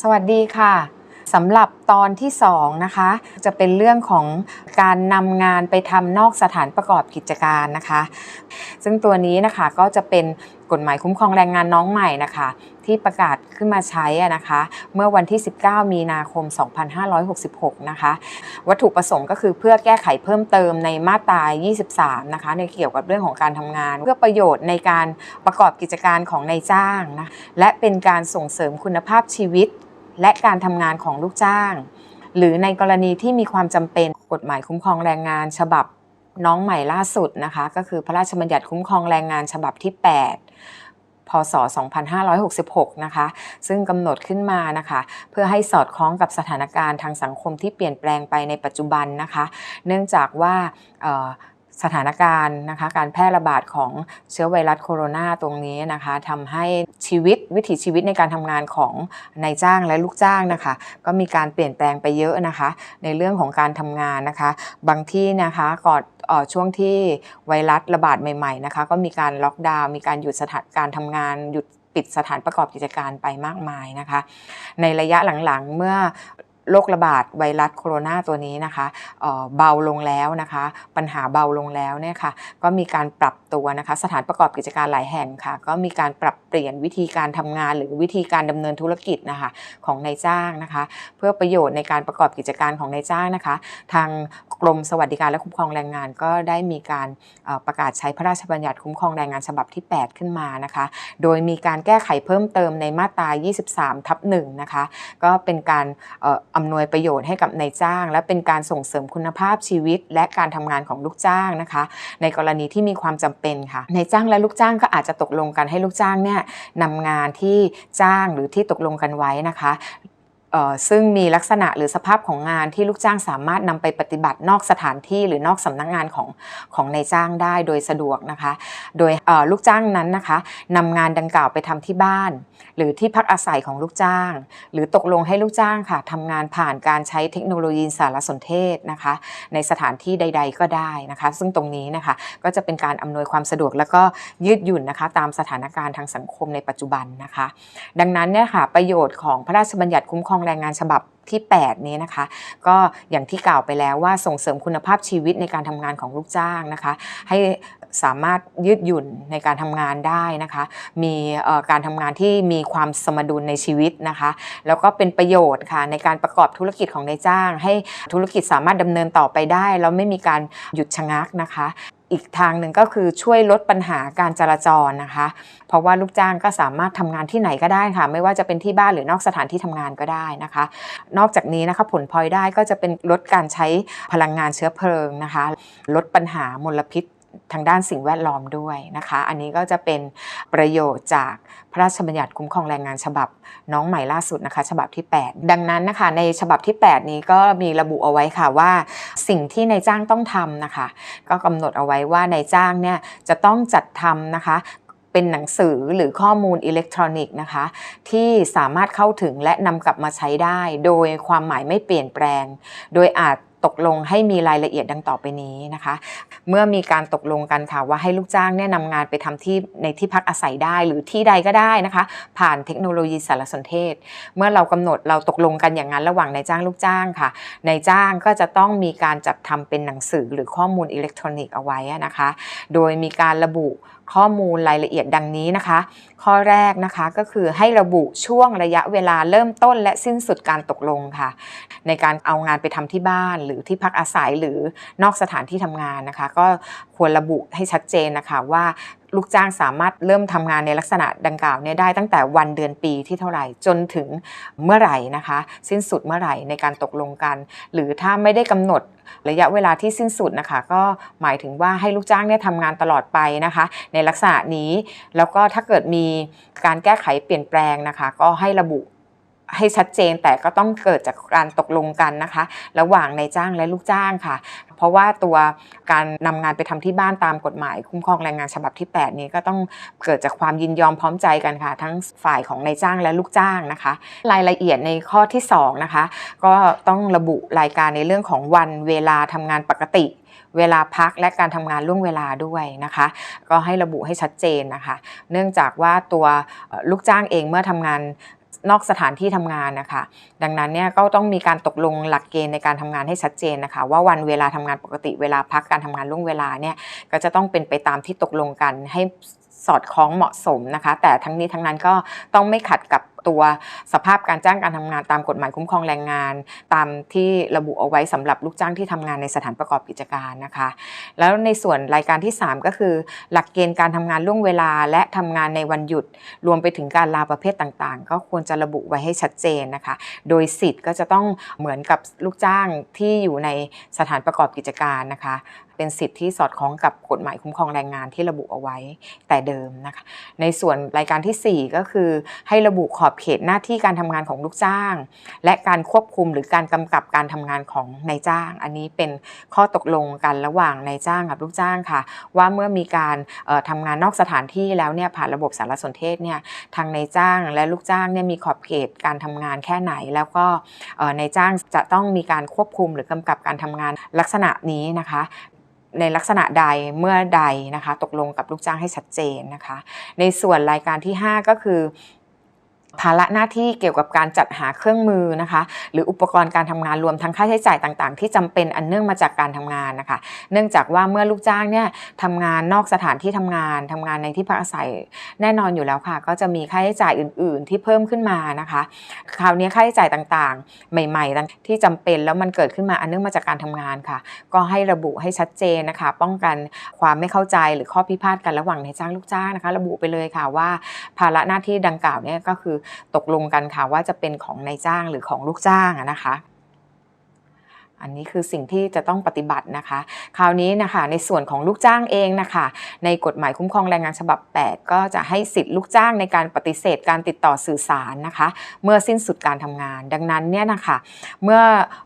สวัสดีค่ะสำหรับตอนที่2นะคะจะเป็นเรื่องของการนำงานไปทำนอกสถานประกอบกิจการนะคะ ซึ่งตัวนี้นะคะก็จะเป็นกฎหมายคุ้มครองแรงงานน้องใหม่นะคะ ที่ประกาศขึ้นมาใช้นะคะ เมื่อวันที่ 19 มีนาคม 2566 นะคะ วัตถุประสงค์ก็คือเพื่อแก้ไขเพิ่มเติมในมาตรา 23 นะคะ ในเกี่ยวกับเรื่องของการทำงาน เพื่อประโยชน์ในการประกอบกิจการของนายจ้างนะและเป็นการส่งเสริมคุณภาพชีวิต และการทำงานของลูกจ้าง หรือในกรณีที่มีความจำเป็นกฎหมายคุ้มครองแรงงานฉบับน้องใหม่ล่าสุดนะคะ ก็คือพระราชบัญญัติคุ้มครองแรงงานฉบับที่ 8 พศ 2566 นะคะ ซึ่งกำหนดขึ้นมานะคะ เพื่อให้สอดคล้องกับสถานการณ์ทางสังคมที่เปลี่ยนแปลงไปในปัจจุบันนะคะ เนื่องจากว่า สถานการณ์นะคะการแพร่ระบาดของเชื้อไวรัสโคโรนาตรงนี้นะคะทำให้ชีวิตวิถีชีวิตในการทำงานของนายจ้างและลูกจ้างนะคะ ก็มีการเปลี่ยนแปลงไปเยอะนะคะ ในเรื่องของการทำงานนะคะ บางที่นะคะก่อนช่วงที่ไวรัสระบาดใหม่ๆนะคะ ก็มีการล็อกดาวน์มีการหยุดสถานการทำงานหยุดปิดสถานประกอบกิจการไปมากมายนะคะ ในระยะหลังๆ เมื่อ โรคระบาดไวรัสโคโรนาตัวนี้นะคะเเบาลงแล้วนะคะ ปัญหาเบาลงแล้วเนี่ยค่ะก็มีการปรับตัวนะคะ สถานประกอบกิจการหลายแห่งค่ะ ก็มีการปรับเปลี่ยนวิธีการทำงาน หรือวิธีการดำเนินธุรกิจนะคะของนายจ้างนะคะ เพื่อประโยชน์ในการประกอบกิจการของนายจ้างนะคะ ทางกรมสวัสดิการและคุ้มครองแรงงาน ก็ได้มีการประกาศใช้พระราชบัญญัติคุ้มครองแรงงานฉบับที่ 8 ขึ้นมานะคะ โดยมีการแก้ไขเพิ่มเติมในมาตรา 23 ทับ1นะคะ ก็เป็นการอำนวยประโยชน์ให้กับนายจ้าง และเป็นการส่งเสริมคุณภาพชีวิต และการทำงานของลูกจ้างนะคะ ในกรณีที่มีความจำเป็นค่ะนายจ้างและลูกจ้างก็อาจจะตกลงกันให้ลูกจ้างเนี่ยนำงานที่จ้างหรือที่ตกลงกันไว้นะคะ ซึ่งมีลักษณะหรือสภาพของงานที่ลูกจ้างสามารถนำไปปฏิบัตินอกสถานที่หรือนอกสำนักงานของของนายจ้างได้โดยสะดวกนะคะ โดยลูกจ้างนั้นนะคะนำงานดังกล่าวไปทำที่บ้าน หรือที่พักอาศัยของลูกจ้าง หรือตกลงให้ลูกจ้างค่ะทำงานผ่านการใช้เทคโนโลยีสารสนเทศนะคะ ในสถานที่ใด ๆ ก็ได้นะคะ ซึ่งตรงนี้นะคะก็จะเป็นการอำนวยความสะดวกแล้วก็ยืดหยุ่นนะคะ ตามสถานการณ์ทางสังคมในปัจจุบันนะคะ ดังนั้นเนี่ยค่ะประโยชน์ของพระราชบัญญัติคุ้มครองแรงงานฉบับที่ 8 นี้นะคะ ก็อย่างที่กล่าวไปแล้วว่าส่งเสริมคุณภาพชีวิตในการทำงานของลูกจ้างนะคะ ให้สามารถยืดหยุ่นในการทำงานได้นะคะ มีการทำงานที่มีความสมดุลในชีวิตนะคะ แล้วก็เป็นประโยชน์ค่ะในการประกอบธุรกิจของนายจ้าง ให้ธุรกิจสามารถดำเนินต่อไปได้ แล้วไม่มีการหยุดชะงักนะคะ อีกทางหนึ่งก็คือช่วยลดปัญหาการจราจรนะคะ เพราะว่าลูกจ้างก็สามารถทำงานที่ไหนก็ได้ค่ะ ไม่ว่าจะเป็นที่บ้านหรือนอกสถานที่ทำงานก็ได้นะคะ นอกจากนี้นะคะผลพลอยได้ก็จะเป็นลดการใช้พลังงานเชื้อเพลิงนะคะ ลดปัญหามลพิษ ทางด้านสิ่งแวดล้อมด้วยนะคะ อันนี้ก็จะเป็นประโยชน์จากพระราชบัญญัติคุ้มครองแรงงานฉบับน้องใหม่ล่าสุดนะคะ ฉบับที่ 8 ดังนั้นนะคะ ในฉบับที่ 8 นี้ก็มีระบุเอาไว้ค่ะว่า สิ่งที่นายจ้างต้องทำนะคะ ก็กำหนดเอาไว้ว่านายจ้างเนี่ยจะต้องจัดทำนะคะเป็นหนังสือหรือข้อมูลอิเล็กทรอนิกส์นะคะ ที่สามารถเข้าถึงและนำกลับมาใช้ได้ โดยความหมายไม่เปลี่ยนแปลง โดยอาจ ตกลงให้มีรายละเอียดดังต่อไปนี้นะคะ เมื่อมีการตกลงกันค่ะว่าให้ลูกจ้างเนี่ยนำงานไปทำที่ในที่พักอาศัยได้หรือที่ใดก็ได้นะคะ ผ่านเทคโนโลยีสารสนเทศ เมื่อเรากำหนดเราตกลงกันอย่างนั้นระหว่างนายจ้างลูกจ้างค่ะนายจ้างก็จะต้องมีการจัดทำเป็นหนังสือหรือข้อมูลอิเล็กทรอนิกส์เอาไว้นะคะ โดยมีการระบุ ข้อมูลรายละเอียดดังนี้นะคะ ข้อแรกนะคะก็คือให้ระบุช่วงระยะเวลาเริ่มต้นและสิ้นสุดการตกลงค่ะ ในการเอางานไปทำที่บ้าน หรือที่พักอาศัยหรือนอกสถานที่ทำงานนะคะ ก็ควรระบุให้ชัดเจนนะคะว่า ลูกจ้างสามารถเริ่มทำงานในลักษณะดังกล่าวเนี่ยได้ตั้งแต่วันเดือนปีที่เท่าไหร่จนถึงเมื่อไหร่นะคะ สิ้นสุดเมื่อไหร่ในการตกลงกัน หรือถ้าไม่ได้กำหนดระยะเวลาที่สิ้นสุดนะคะ ก็หมายถึงว่าให้ลูกจ้างเนี่ยทำงานตลอดไปนะคะ ในลักษณะนี้แล้วก็ถ้าเกิดมีการแก้ไขเปลี่ยนแปลงนะคะ ก็ให้ระบุ ให้ชัดเจนแต่ก็ต้องเกิดจากการตกลงกันนะคะ ระหว่างนายจ้างและลูกจ้างค่ะ เพราะว่าตัวการนำงานไปทำที่บ้านตามกฎหมาย คุ้มครองแรงงานฉบับที่ 8 นี้ก็ต้องเกิดจากความยินยอมพร้อมใจกันค่ะ ทั้งฝ่ายของนายจ้างและลูกจ้างนะคะ รายละเอียดในข้อที่ 2 นะคะ ก็ต้องระบุรายการในเรื่องของวันเวลาทำงานปกติเวลาพักและการทำงานล่วงเวลาด้วยนะคะ ก็ให้ระบุให้ชัดเจนนะคะ เนื่องจากว่าตัวลูกจ้างเองเมื่อทำงาน นอกสถานที่ทำงานนะคะ ดังนั้นเนี่ยก็ต้องมีการตกลงหลักเกณฑ์ในการทำงานให้ชัดเจนนะคะ ว่าวันเวลาทำงานปกติเวลาพักการทำงานล่วงเวลาเนี่ยก็จะต้องเป็นไปตามที่ตกลงกันให้ สอดคล้องเหมาะสมนะคะ แต่ทั้งนี้ทั้งนั้นก็ต้องไม่ขัดกับตัวสภาพการจ้างการทำงานตามกฎหมายคุ้มครองแรงงาน ตามที่ระบุเอาไว้สำหรับลูกจ้างที่ทำงานในสถานประกอบกิจการนะคะ แล้วในส่วนรายการที่ 3 ก็คือ หลักเกณฑ์การทำงานล่วงเวลา และทำงานในวันหยุด รวมไปถึงการลาประเภทต่างๆ ก็ควรจะระบุไว้ให้ชัดเจนนะคะ โดยสิทธิ์ก็จะต้องเหมือนกับลูกจ้างที่อยู่ในสถานประกอบกิจการนะคะ เป็นสิทธิ์ที่สอดคล้องกับกฎหมายคุ้มครองแรงงานที่ระบุเอาไว้แต่เดิมนะคะ ในส่วนรายการทีสี่4 ก็คือให้ระบุขอบเขตหน้าที่การทำงานของลูกจ้าง และการควบคุมหรือการกำกับการทำงานของนายจ้าง อันนี้เป็นข้อตกลงกันระหว่างนายจ้างกับลูกจ้างค่ะ ว่าเมื่อมีการเอ่อทำงานนอกสถานที่แล้วเนี่ยผ่านระบบสารสนเทศเนี่ยทางนายจ้างและลูกจ้างเนี่ยมีขอบเขตการทำงานแค่ไหน แล้วก็นายจ้างจะต้องมีการควบคุมหรือกำกับการทำงานลักษณะนี้นะคะ ในลักษณะใดเมื่อใดนะคะ ตกลงกับลูกจ้างให้ชัดเจนนะคะ ในส่วนรายการที่ 5 ก็คือ ภาระหน้าที่เกี่ยวกับการจัดหาเครื่องมือนะคะ หรืออุปกรณ์การทำงานรวมทั้งค่าใช้จ่ายต่างๆ ที่จำเป็นอันเนื่องมาจากการทำงานนะคะ เนื่องจากว่าเมื่อลูกจ้างเนี่ยทำงานนอกสถานที่ทำงานทำงานในที่พักอาศัยแน่นอนอยู่แล้วค่ะ ก็จะมีค่าใช้จ่ายอื่น ๆ ที่เพิ่มขึ้นมานะคะคราวนี้ค่าใช้จ่ายต่างๆ ใหม่ ๆ ที่จำเป็นแล้วมันเกิดขึ้นมาอันเนื่องมาจากการทำงานค่ะ ก็ให้ระบุให้ชัดเจนนะคะ ป้องกันความไม่เข้าใจหรือข้อพิพาทกันระหว่างนายจ้างลูกจ้างนะคะ ระบุไปเลยค่ะว่า ภาระหน้าที่ดังกล่าวเนี่ยก็คือตกลงกันค่ะว่าจะเป็นของนายจ้างหรือของลูกจ้างนะคะ อันนี้คือสิ่งที่จะต้องปฏิบัตินะคะ คราวนี้นะคะในส่วนของลูกจ้างเองนะคะ ในกฎหมายคุ้มครองแรงงานฉบับ 8 ก็จะให้สิทธิลูกจ้างในการปฏิเสธการติดต่อสื่อสารนะคะ เมื่อสิ้นสุดการทำงาน ดังนั้นเนี่ยนะคะเมื่อ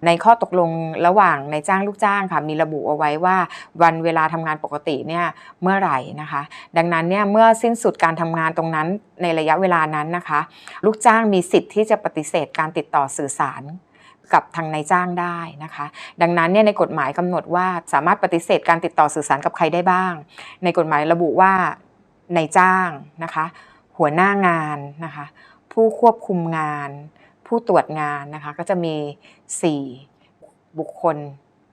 ในข้อตกลงระหว่างนายจ้างลูกจ้างค่ะมีระบุเอาไว้ว่าวันเวลาทำงานปกติเนี่ยเมื่อไหร่นะคะ ดังนั้นเนี่ยเมื่อสิ้นสุดการทำงานตรงนั้นในระยะเวลานั้นนะคะ ลูกจ้างมีสิทธิ์ที่จะปฏิเสธการติดต่อสื่อสาร กับทางนายจ้างได้นะคะ ดังนั้นเนี่ยในกฎหมายกำหนดว่าสามารถปฏิเสธการติดต่อสื่อสารกับใครได้บ้าง ในกฎหมายระบุว่านายจ้างนะคะ หัวหน้างานนะคะ ผู้ควบคุมงาน ผู้ตรวจงานนะคะก็จะมี 4 บุคคล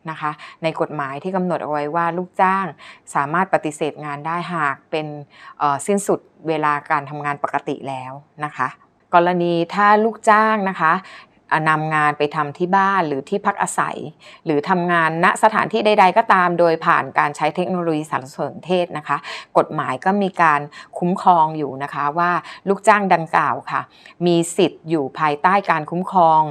นะคะในกฎหมายที่กำหนดเอาไว้ว่าลูกจ้างสามารถปฏิเสธงานได้หากเป็นสิ้นสุดเวลาการทำงานปกติแล้วนะคะ กรณีถ้าลูกจ้างนะคะ นำงานไปทำที่บ้านหรือที่พักอาศัย หรือทำงานณสถานที่ใด ๆ ก็ตามโดยผ่านการใช้เทคโนโลยีสารสนเทศนะคะ กฎหมายก็มีการคุ้มครองอยู่นะคะว่าลูกจ้างดังกล่าวค่ะ มีสิทธิ์อยู่ภายใต้การคุ้มครอง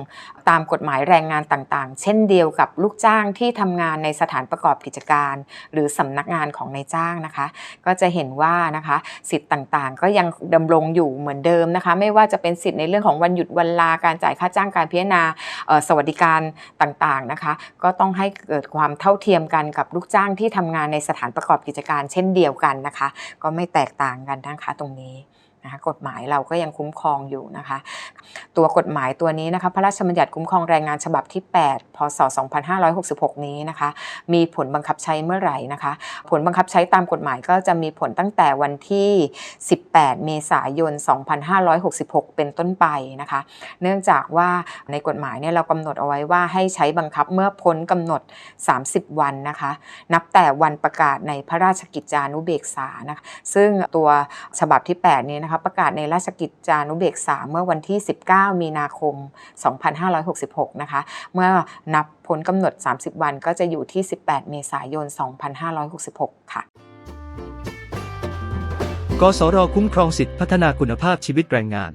ตามกฎหมายแรงงานต่างๆ เช่นเดียวกับลูกจ้างที่ทำงานในสถานประกอบกิจการ หรือสำนักงานของนายจ้างนะคะ ก็จะเห็นว่านะคะสิทธิ์ต่างๆ ก็ยังดำรงอยู่เหมือนเดิมนะคะ ไม่ว่าจะเป็นสิทธิ์ในเรื่องของวันหยุดวันลาการจ่ายค่าจ้างการพิจารณาสวัสดิการต่างๆนะคะ ก็ต้องให้เกิดความเท่าเทียมกันกับลูกจ้างที่ทำงานในสถานประกอบกิจการ เช่นเดียวกันนะคะ ก็ไม่แตกต่างกันนะคะตรงนี้ นะคะกฎหมายเราก็ยังคุ้มครองอยู่นะคะ ตัวกฎหมายตัวนี้นะคะพระราชบัญญัติคุ้มครองแรงงานฉบับที่ 8 พศ 2566 นี้นะคะ มีผลบังคับใช้เมื่อไหร่นะคะ ผลบังคับใช้ตามกฎหมายก็จะมีผลตั้งแต่วันที่ 18 เมษายน 2566 เป็นต้นไปนะคะ เนื่องจากว่าในกฎหมายเนี่ยเรากำหนดเอาไว้ว่าให้ใช้บังคับเมื่อพ้นกำหนด 30 วันนะคะ นับแต่วันประกาศในพระราชกิจจานุเบกษานะคะซึ่งตัวฉบับที่ 8 นี้นะคะนะคะประกาศในราชกิจจานุเบกษาเมื่อวันที่ 19 มีนาคม 2566 นะคะ เมื่อนับพ้นกำหนด 30 วันก็จะอยู่ที่ 18 เมษายน 2566 ค่ะ กสรคุ้มครองสิทธิพัฒนาคุณภาพชีวิตแรงงาน